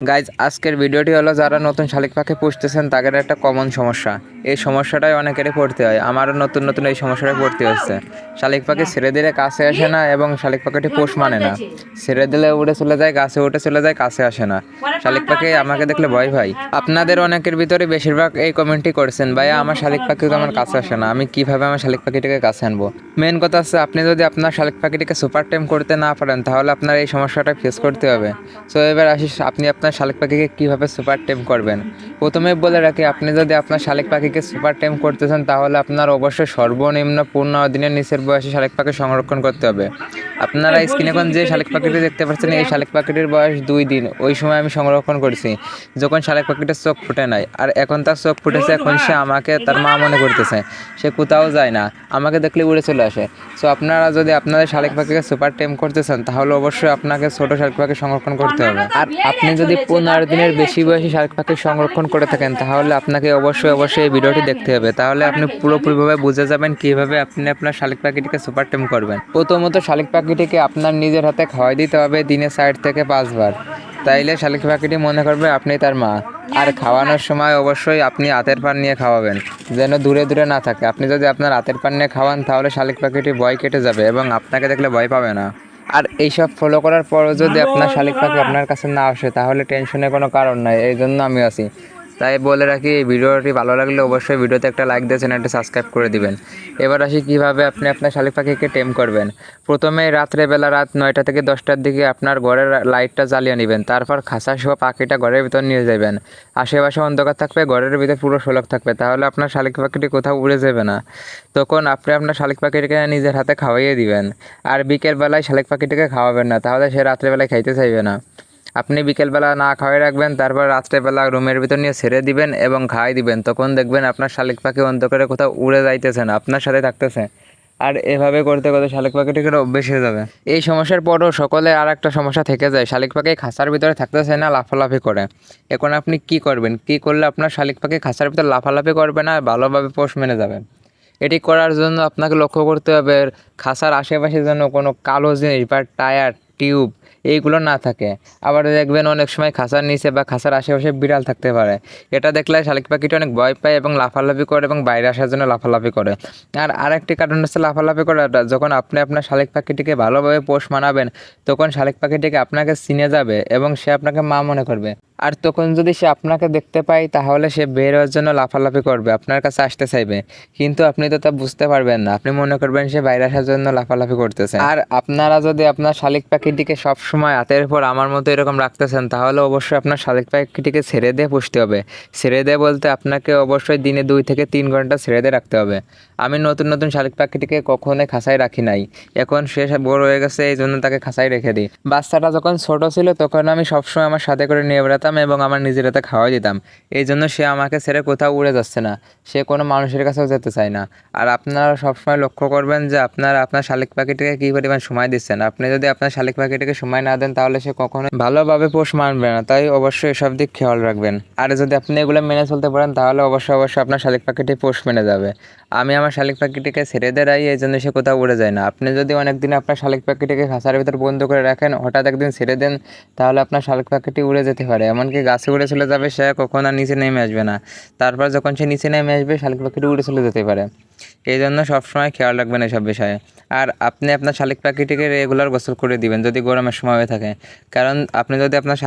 Guys আজকের ভিডিওটি হলো যারা নতুন শালিক পাখি পুষতেছেন, তাদের একটা কমন সমস্যা। এই সমস্যাটাই অনেকেরই পড়তে হয়। আমারও নতুন নতুন এই সমস্যাটাই পড়তে হচ্ছে। শালিক পাখি ছেড়ে দিলে কাছে আসে না এবং শালিক পাখিটি পোষ মানে না। ছেড়ে দিলে উড়ে চলে যায়, গাছে উঠে চলে যায়, কাছে আসে না। শালিক পাখি আমাকে দেখলে ভয় ভাই আপনাদের অনেকের ভিতরে বেশিরভাগ এই কমেন্টই করেছেন, ভাইয়া, আমার শালিক পাখি তো আমার কাছে আসে না। আমি কীভাবে আমার শালিক পাখিটিকে কাছে আনব? মেন কথা হচ্ছে, আপনি যদি আপনার শালিক পাখিটিকে সুপার টাইম করতে না পারেন, তাহলে আপনার এই সমস্যাটা ফেস করতে হবে। সো এবার আসি আপনি আপনার শালিক পাখিকে কীভাবে সুপার টেম করবেন? প্রথমে বলে রাখি আপনি যদি আপনার শালিক পাখিকে সুপার টেম করতে চান তাহলে আপনার অবশ্যই সর্বনিম্ন পূর্ণ দিনের নিচের বয়সে শালিক পাখি সংরক্ষণ করতে হবে। আপনারা স্ক্রিনে এখন যে শালিক পাখিটি দেখতে পাচ্ছেন এই শালিক পাখিটির বয়স দুই দিন। ওই সময় আমি সংরক্ষণ করেছি। যখন শালিক পাখিটার চোখ ফুটে নাই আর এখন তার চোখ ফুটেছে এখন সে আমাকে তার মা মনে করতেছে সে কোথাও যায় না আমাকে দেখলে উড়ে চলে আসে। সো আপনারা যদি আপনাদের শালিক পাখিকে সুপার টেম করতে চান তাহলে অবশ্যই আপনাকে ছোট শালিক পাখি সংরক্ষণ করতে হবে। আর আপনি যদি পনেরো দিনের বেশি বয়সী শালিক পাখি সংরক্ষণ করে থাকেন তাহলে আপনাকে অবশ্যই অবশ্যই এই ভিডিওটি দেখতে হবে। তাহলে আপনি পুরোপুরিভাবে বুঝে যাবেন কীভাবে আপনি আপনার শালিক পাখিটিকে সুপার টেম করবেন। প্রথমত শালিক পাখিটিকে আপনার নিজের হাতে খাওয়াই দিতে হবে দিনে সাইড থেকে পাঁচবার। তাইলে শালিক পাখিটি মনে করবে আপনি তার মা। আর খাওয়ানোর সময় অবশ্যই আপনি হাতের পান নিয়ে খাওয়াবেন যেন দূরে দূরে না থাকে। আপনি যদি আপনার হাতের পান নিয়ে খাওয়ান তাহলে শালিক পাখিটি ভয় কেটে যাবে এবং আপনাকে দেখলে ভয় পাবে না। আর এইসব ফলো করার পরও যদি আপনার শালিক পাখি আপনার কাছে না আসে, তাহলে টেনশনের কোনো কারণ নাই এই জন্য আমি আছি। তাই বলে রাখি এই ভিডিওটি ভালো লাগলে অবশ্যই ভিডিওতে একটা লাইক দিয়ে চ্যানেলটি সাবস্ক্রাইব করে দিবেন। এবার আসি কীভাবে আপনি আপনার শালিক পাখিকে টেম করবেন। প্রথমে রাত্রেবেলা রাত নয়টা থেকে দশটার দিকে আপনার ঘরের লাইটটা জ্বালিয়ে নেবেন, তারপর খাসা সহ পাখিটা ঘরের ভিতর নিয়ে যাবেন। আশেপাশে অন্ধকার থাকবে, ঘরের ভিতর পুরো শোলক থাকবে, তাহলে আপনার শালিক পাখিটি কোথাও উড়ে যাবে না। তখন আপনি আপনার শালিক পাখিটিকে নিজের হাতে খাওয়াইয়ে দিবেন। আর বিকেলবেলায় শালিক পাখিটিকে খাওয়াবেন না, তাহলে সে রাত্রেবেলায় খাইতে চাইবে না। আপনি বিকেলবেলা না খাওয়াই রাখবেন, তারপর রাত্রেবেলা রুমের ভিতর নিয়ে ছেড়ে দিবেন এবং খাওয়াই দিবেন। তখন দেখবেন আপনার শালিক পাখি অন্ধকারে কোথাও উড়ে যাইতেছে না, আপনার সাথে থাকতেছে। আর এভাবে করতে করতে শালিক পাখিটিকে অভ্যেস হয়ে যাবে। এই সমস্যার পরও সকলে আর একটা সমস্যা থেকে যায়। শালিক পাখি খাঁচার ভিতরে থাকতেছে না, লাফালাফি করে। এখন আপনি কি করবেন? কি করলে আপনার শালিক পাখি খাঁচার ভিতরে লাফালাফি করবে না, ভালোভাবে পোষ মেনে যাবে? এটি করার জন্য আপনাকে লক্ষ্য করতে হবে, খাঁচার আশেপাশে যেন কোনো কালো জিনিস বা টায়ার টিউব, এইগুলো না থাকে। আবার দেখবেন অনেক সময় খাঁচার নিচে বা খাঁচার আশেপাশে বিড়াল থাকতে পারে। এটা দেখলে শালিক পাখিটি অনেক ভয় পায় এবং লাফালাফি করে এবং বাইরে আসার জন্য লাফালাফি করে। আর আরেকটি কারণ হচ্ছে লাফালাফি করাটা, যখন আপনি আপনার শালিক পাখিটিকে ভালোভাবে পোষ মানাবেন, তখন শালিক পাখিটিকে আপনাকে চিনে যাবে এবং সে আপনাকে মা মনে করবে। আর তখন যদি সে আপনাকে দেখতে পায়, তাহলে সে বের হওয়ার জন্য লাফালাফি করবে, আপনার কাছে আসতে চাইবে। কিন্তু আপনি তো তা বুঝতে পারবেন না। আপনি মনে করবেন সে বাইরে আসার জন্য লাফালাফি করতেছে। আর আপনারা যদি আপনার শালিক পাখিটিকে সবসময় হাতের উপর আমার মতো এরকম রাখতেছেন, তাহলে অবশ্যই আপনার শালিক পাখিটিকে ছেড়ে দিয়ে পুষতে হবে। ছেড়ে দিয়ে বলতে আপনাকে অবশ্যই দিনে দুই থেকে তিন ঘণ্টা ছেড়ে দিয়ে রাখতে হবে। আমি নতুন নতুন শালিক পাখিটিকে কখনোই খাঁচায় রাখি নাই। এখন সে বড় হয়ে গেছে, এই জন্য তাকে খাঁচায় রেখে দিই। বাচ্চাটা যখন ছোট ছিল, তখন আমি সবসময় আমার সাথে করে নিয়ে বেড়াতাম। এবং আমার নিজের হাতে খাওয়াই দিতাম। এই জন্য সে আমাকে ছেড়ে কোথাও উড়ে যাচ্ছে না। সে কোনো মানুষের কাছেও যেতে চায় না। আর আপনারা সবসময় লক্ষ্য করবেন যে আপনারা আপনার শালিক পাখিটিকে কী পরিমাণ সময় দিচ্ছেন। আপনি যদি আপনার শালিক পাখিটিকে সময় না দেন, তাহলে সে কখনো ভালোভাবে পোষ মানবে না। তাই অবশ্যই এসব দিক খেয়াল রাখবেন। আর যদি আপনি এগুলো মেনে চলতে পারেন, তাহলে অবশ্যই অবশ্যই আপনার শালিক পাখিটি পোষ মেনে যাবে। আমি আমার শালিক পাখিটিকে ছেড়ে দেড়াই এই জন্য সে কোথাও উড়ে যায় না। আপনি যদি অনেকদিন আপনার শালিক পাখিটিকে খাঁচার ভিতর বন্ধ করে রাখেন, হঠাৎ একদিন ছেড়ে দেন, তাহলে আপনার শালিক পাখিটি উড়ে যেতে পারে। এমনকি গাছে উড়ে চলে যাবে, সে কখন আর নিচে নেমে আসবে না। তারপর যখন সে নিচে নেমে আসবে, শালিক পাখিটি উড়ে চলে যেতে পারে। এই জন্য সবসময় খেয়াল রাখবেন এসব বিষয়ে। আর আপনি আপনার শালিক পাখিটিকে রেগুলার গোসল করে দিবেন, যদি গরমের সময় হয়ে থাকে। কারণ আপনি যদি আপনার শালিক